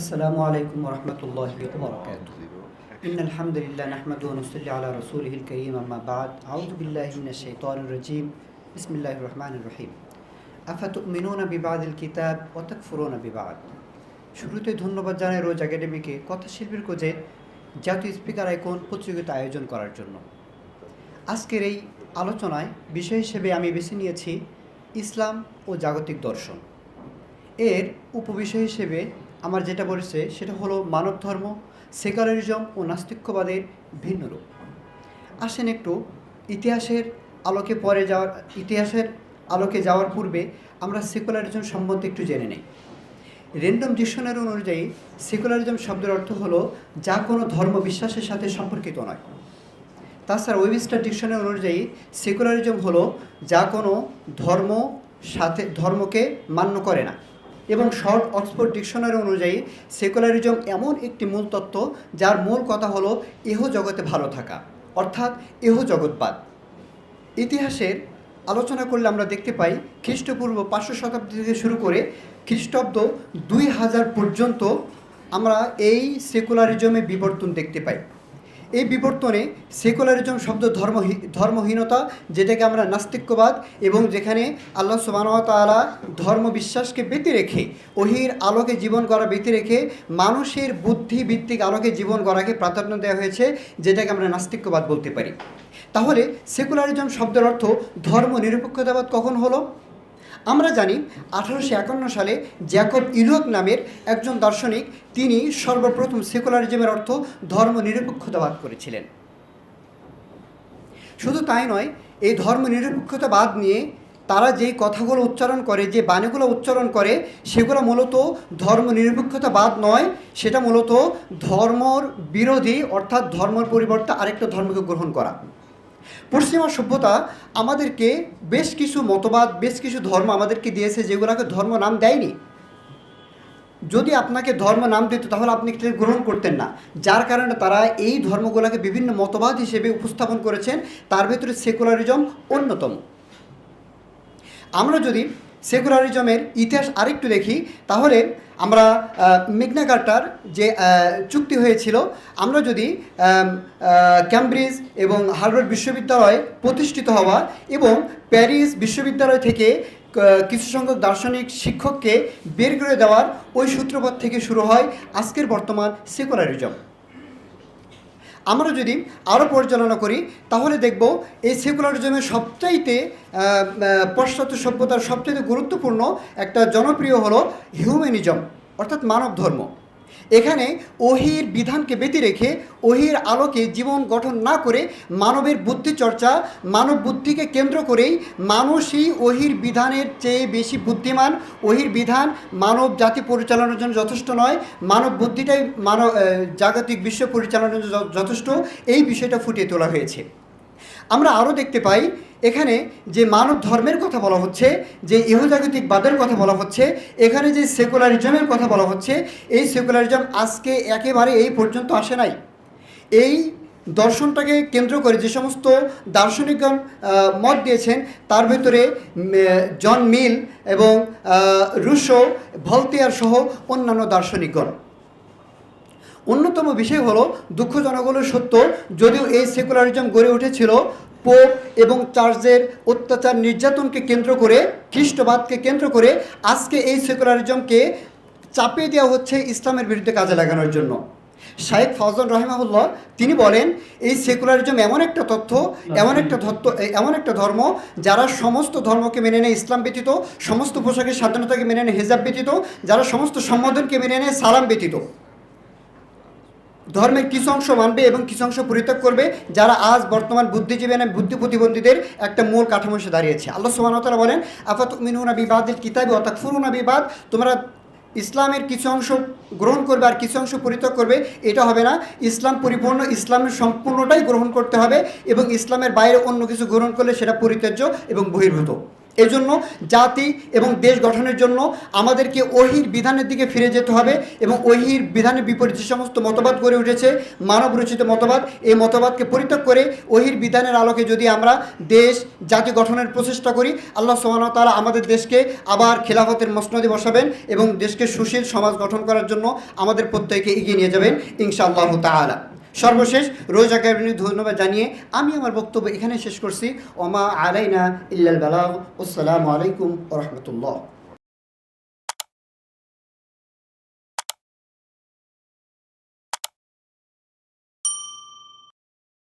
السلام عليكم ورحمة الله وبركاته إن الحمد لله نحمده ونصلي على رسوله الكريم أما بعد أعوذ بالله من الشيطان الرجيم بسم الله الرحمن الرحيم أفتؤمنون ببعض الكتاب وتكفرون ببعض শুরুতে ধন্যবাদ জানাই রোজ একাডেমিকে কথাশিল্পীর কোজে জাতীয় স্পিকার আইকন প্রতিযোগিতা আয়োজন করার জন্য আজকের এই আলোচনায় বিষয় হিসেবে আমি বেছে নিয়েছি ইসলাম ও জাগতিক দর্শন এর উপবিষয় হিসেবে আমার যেটা বলেছে, সেটা হলো মানব ধর্ম, সেকুলারিজম ও নাস্তিক্যবাদের ভিন্ন রূপ। আসেন একটু ইতিহাসের আলোকে পরে যাওয়ার, ইতিহাসের আলোকে যাওয়ার পূর্বে আমরা সেকুলারিজম সম্বন্ধে একটু জেনে নেই। র্যান্ডম ডিকশনারি অনুযায়ী, সেকুলারিজম শব্দের অর্থ হলো যা কোনো ধর্ম বিশ্বাসের সাথে সম্পর্কিত নয়। তাছাড়া ওয়েবস্টার ডিকশনারি অনুযায়ী, সেকুলারিজম হলো যা কোনো ধর্ম সাথে, ধর্মকে মান্য করে না। এবং শর্ট অক্সফোর্ড ডিকশনারি অনুযায়ী সেকুলারিজম এমন একটি মূল তত্ত্ব যার মূল কথা হলো এহ জগতে ভালো থাকা, অর্থাৎ এহ জগৎবাদ ইতিহাসের আলোচনা করলে আমরা দেখতে পাই খ্রিস্টপূর্ব পাঁচশো শতাব্দী থেকে শুরু করে খ্রিস্টাব্দ দুই হাজার পর্যন্ত আমরা এই সেকুলারিজমে বিবর্তন দেখতে পাই। এই বিবর্তনে সেকুলারিজম শব্দ ধর্ম ধর্মহীনতা, যেটাকে আমরা নাস্তিক্যবাদ এবং যেখানে আল্লাহ সুবাহতালা ধর্ম বিশ্বাসকে বেঁধে রেখে, ওহির আলোকে জীবন করা বেঁধে রেখে মানুষের বুদ্ধি ভিত্তিক আলোকে জীবন করাকে প্রাধান্য দেওয়া হয়েছে, যেটাকে আমরা নাস্তিক্যবাদ বলতে পারি। তাহলে সেকুলারিজম শব্দের অর্থ ধর্ম নিরপেক্ষতাবাদ কখন হলো? আমরা জানি আঠারোশো একান্ন সালে জ্যাকব ইলক নামের একজন দার্শনিক, তিনি সর্বপ্রথম সেকুলারিজমের অর্থ ধর্ম নিরপেক্ষতাবাদ করেছিলেন। শুধু তাই নয়, এই ধর্ম নিরপেক্ষতাবাদ নিয়ে তারা যেই কথাগুলো উচ্চারণ করে, যে বাণীগুলো উচ্চারণ করে, সেগুলো মূলত ধর্ম নিরপেক্ষতাবাদ নয়, সেটা মূলত ধর্মর বিরোধী, অর্থাৎ ধর্মের পরিবর্তে আরেকটা ধর্মকে গ্রহণ করা। পশ্চিমা সভ্যতা আমাদেরকে বেশ কিছু মতবাদ, বেশ কিছু ধর্ম আমাদেরকে দিয়েছে যেগুলোকে ধর্ম নাম দেয়নি। যদি আপনাকে ধর্ম নাম দিত, তাহলে আপনি গ্রহণ করতেন না। যার কারণে তারা এই ধর্মগুলোকে বিভিন্ন মতবাদ হিসেবে উপস্থাপন করেছেন, তার ভিতরে সেকুলারিজম অন্যতম। আমরা যদি সেকুলারিজমের ইতিহাস আরেকটু দেখি, তাহলে আমরা মেঘনা কার্টার যে চুক্তি হয়েছিল, আমরা যদি ক্যামব্রিজ এবং হার্ভার্ড বিশ্ববিদ্যালয় প্রতিষ্ঠিত হওয়া এবং প্যারিস বিশ্ববিদ্যালয় থেকে কিছু সংখ্যক দার্শনিক শিক্ষককে বের করে দেওয়ার ওই সূত্রপাত থেকে শুরু হয় আজকের বর্তমান সেকুলারিজম। আমরা যদি আরও করি, তাহলে দেখব এই সেকুলারিজমের সবচাইতে পাশ্চাত্য সভ্যতার সবচাইতে গুরুত্বপূর্ণ একটা জনপ্রিয় হলো হিউম্যানিজম, অর্থাৎ মানব ধর্ম এখানে ওহির বিধানকে বেঁধে রেখে ওহির আলোকে জীবন গঠন না করে মানবের বুদ্ধি চর্চা, মানব বুদ্ধিকে কেন্দ্র করেই মানুষই ওহির বিধানের চেয়ে বেশি বুদ্ধিমান। ওহির বিধান মানব জাতি পরিচালনার জন্য যথেষ্ট নয়, মানব বুদ্ধিটাই মানব জাগতিক বিশ্ব পরিচালনার জন্য যথেষ্ট। এই বিষয়টা ফুটিয়ে তোলা হয়েছে। আমরা আরও দেখতে পাই, এখানে যে মানব ধর্মের কথা বলা হচ্ছে, যে ইহজাগতিক বাদের কথা বলা হচ্ছে, এখানে যে সেকুলারিজমের কথা বলা হচ্ছে, এই সেকুলারিজম আজকে একেবারে এই পর্যন্ত আসে নাই। এই দর্শনটাকে কেন্দ্র করে যে সমস্ত দার্শনিকগণ মত দিয়েছেন, তার ভেতরে জন মিল এবং রুশো, ভলতিয়ার সহ অন্যান্য দার্শনিকগণ। অন্যতম বিষয় হলো দুঃখজনক হলো সত্য, যদিও এই সেকুলারিজম গড়ে উঠেছিল, পোপ এবং চার্চের অত্যাচার নির্যাতনকে কেন্দ্র করে, খ্রিস্টবাদকে কেন্দ্র করে আজকে এই সেকুলারিজমকে চাপিয়ে দেওয়া হচ্ছে ইসলামের বিরুদ্ধে কাজে লাগানোর জন্য। শাহেখ ফজল রহিমাহুল্লাহ, তিনি বলেন, এই সেকুলারিজম এমন একটা তথ্য, এমন একটা তত্ত্ব এমন একটা ধর্ম যারা সমস্ত ধর্মকে মেনে নেয় ইসলাম ব্যতীত, সমস্ত পোশাকের স্বাধীনতাকে মেনে নেয় হেজাব ব্যতীত, যারা সমস্ত সম্বোধনকে মেনে নেয় সালাম ব্যতীত। ধর্মের কিছু অংশ মানবে এবং কিছু অংশ পরিত্যাগ করবে, যারা আজ বর্তমান বুদ্ধিজীবী এবং বুদ্ধি প্রতিবন্ধীদের একটা মূল কাঠামো এসে দাঁড়িয়েছে। আল্লাহ সুবাহতালা বলেন আফাত মিনুনা বিবাদিল কিতাবি অর্থাৎ ফুরুনা বিবাদ, তোমরা ইসলামের কিছু অংশ গ্রহণ করবে আর কিছু অংশ পরিত্যাগ করবে, এটা হবে না। ইসলাম পরিপূর্ণ ইসলামের সম্পূর্ণটাই গ্রহণ করতে হবে এবং ইসলামের বাইরে অন্য কিছু গ্রহণ করলে সেটা পরিত্যাজ্য এবং বহির্ভূত। এজন্য জাতি এবং দেশ গঠনের জন্য আমাদেরকে ওহির বিধানের দিকে ফিরে যেতে হবে এবং ওহির বিধানের বিপরীত যে সমস্ত মতবাদ গড়ে উঠেছে, মানব রচিত মতবাদ, এই মতবাদকে পরিত্যাগ করে ওহির বিধানের আলোকে যদি আমরা দেশ, জাতি গঠনের প্রচেষ্টা করি, আল্লাহ সোহান তালা আমাদের দেশকে আবার খেলাফতের মসনদে বসাবেন এবং দেশকে সুশীল সমাজ গঠন করার জন্য আমাদের প্রত্যেককে এগিয়ে নিয়ে যাবেন, ইনশাআল্লাহ তাআলা। সর্বশেষ রোজা ক্যাবিনেট ধন্যবাদ জানিয়ে আমি আমার বক্তব্য এখানে শেষ করছি। ওমা আলাইনা ইল্লাল বালাগ। আসসালামু আলাইকুম ওরহমতুল্লাহ